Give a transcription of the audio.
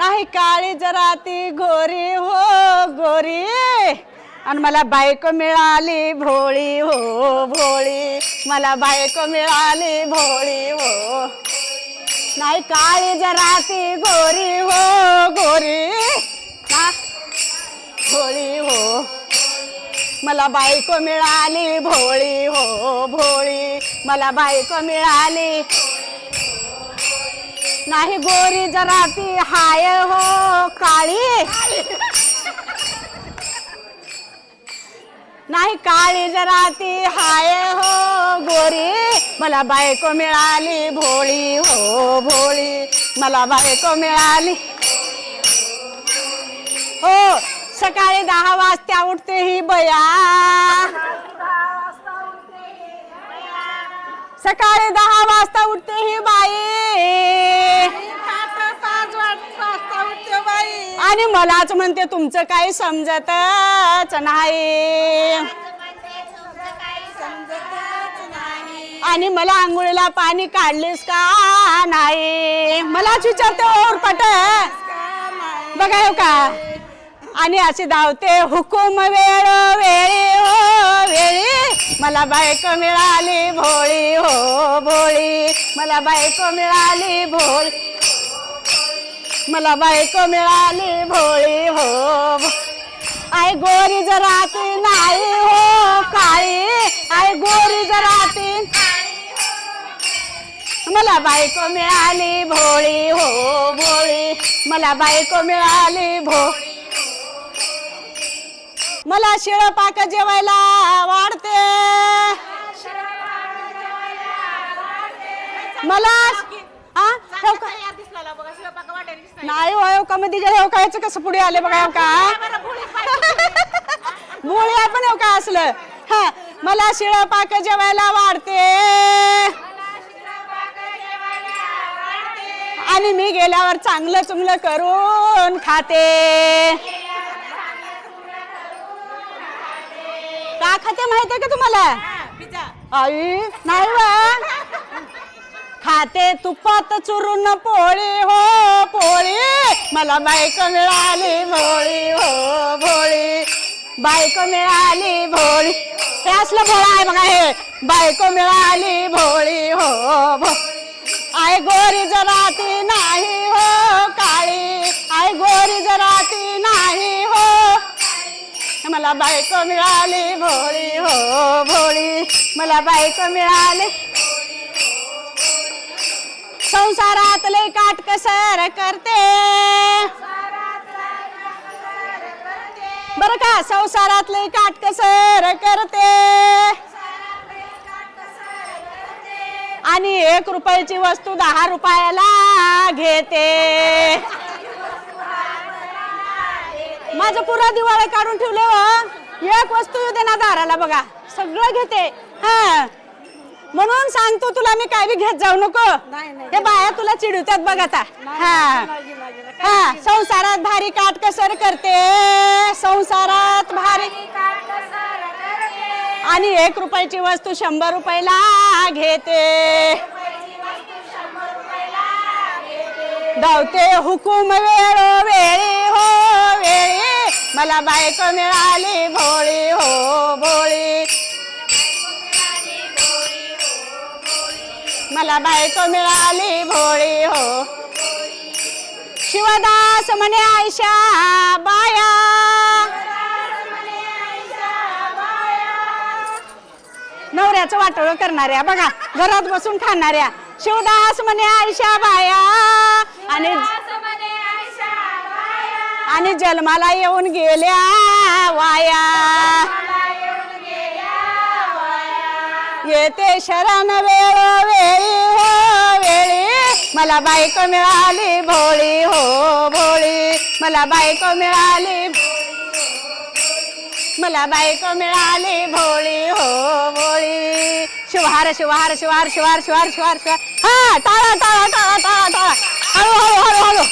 नाही काळी जरा ती गोरी हो गोरी. आणि मला बायको मिळाली भोळी हो भोळी. मला बायको मिळाली भोळी हो. नाही काळी जरा ती गोरी हो गोरी. ना भोळी हो. मला बायको मिळाली भोळी हो भोळी. मला बायको मिळाली नाही गोरी जरा ती हाय हो काळी. नाही काळी जरा ती हाय हो गोरी. मला बायको मिळाली भोळी हो भोळी. मला बायको मिळाली. हो सकाळी दहा वाजता उठते ही बया. सकाळी दहा वाजता उठते ही आणि मलाच म्हणते तुमचं काही समजतच नाही. आणि मला आंघोळीला पाणी काढलीस का नाही? मलाच विचारते ओरपट बघा हो का? आणि अशी धावते हुकुम वेळ वेळी हो वेळी. मला बायको मिळाली भोळी हो भोळी. मला बायको मिळाली भोळी. मला बायको मिळाली भोळी हो आई आय गोरी जरा ती नाही हो काळी. आय गोरी जरा ती हो. मला बायको मिळाली भोळी हो भोळी. मला बायको मिळाली भो हो. मला शिळ पाक जेवायला वाढते. मला हा का? नाही. हो हो का मध्ये हो का याचं कसं पुढे आले बघा हो का भोळी आहे पण हो का असलं. हा मला शिळ पाक जेवायला वाढते. आणि मी गेल्यावर चांगलं चुंगलं करून खाते. का खाते माहितीये का तुम्हाला? आई नाही बा ते तुपात चुरून पोळी हो पोळी. मला बायको मिळाली भोळी हो भोळी. बायको मिळाली भोळी. हे असलं भोळा आहे बघा हे. बायको मिळाली भोळी हो भो आय गोरी जरा ती नाही हो काळी. आय गोरी जरा ती नाही हो मला बायको मिळाली भोळी हो भोळी. मला बायको मिळाली संसारातले काटकसर काट कसर करते. बर का? संसारातले काटकसर काट कसर करते. आणि एक रुपयाची वस्तू दहा रुपयाला घेते. माझं पुरा दिवाळी काढून ठेवले एक वस्तू येऊ दे ना दाराला बघा. सगळं घेते. हा. म्हणून सांगतो तुला मी काय बी घेत जाऊ नको. नाही, नाही. हे बाया तुला चिडवतात बघ आता. हा. हा संसारात भारी काट कसर करते. संसारात भारी. आणि एक रुपयाची वस्तू शंभर रुपयाला घेते. धावते हुकुम वेळ वेळी हो वेळी. मला बायको मिळाली भोळी हो भोळी. मला बायको मिळाली भोळी हो. शिवदास म्हणे आयशा बाया. नवऱ्याचं वाटोळ करणाऱ्या बघा घरात बसून खाणाऱ्या. शिवदास म्हणे आयशा बाया. आणि आणि जन्माला येऊन गेल्या वाया. येते शरण वेळ वेळी हो वेळी. मला बायको मिळाली भोळी हो भोळी. मला बायको मिळाली मला बायको मिळाली भोळी हो भोळी. शिवार शिवार शिवार शिवार शिवार शिवार शिवार हा टाळा टाळा टाळा टाळा टाळा. हळू हळू हळू हळू.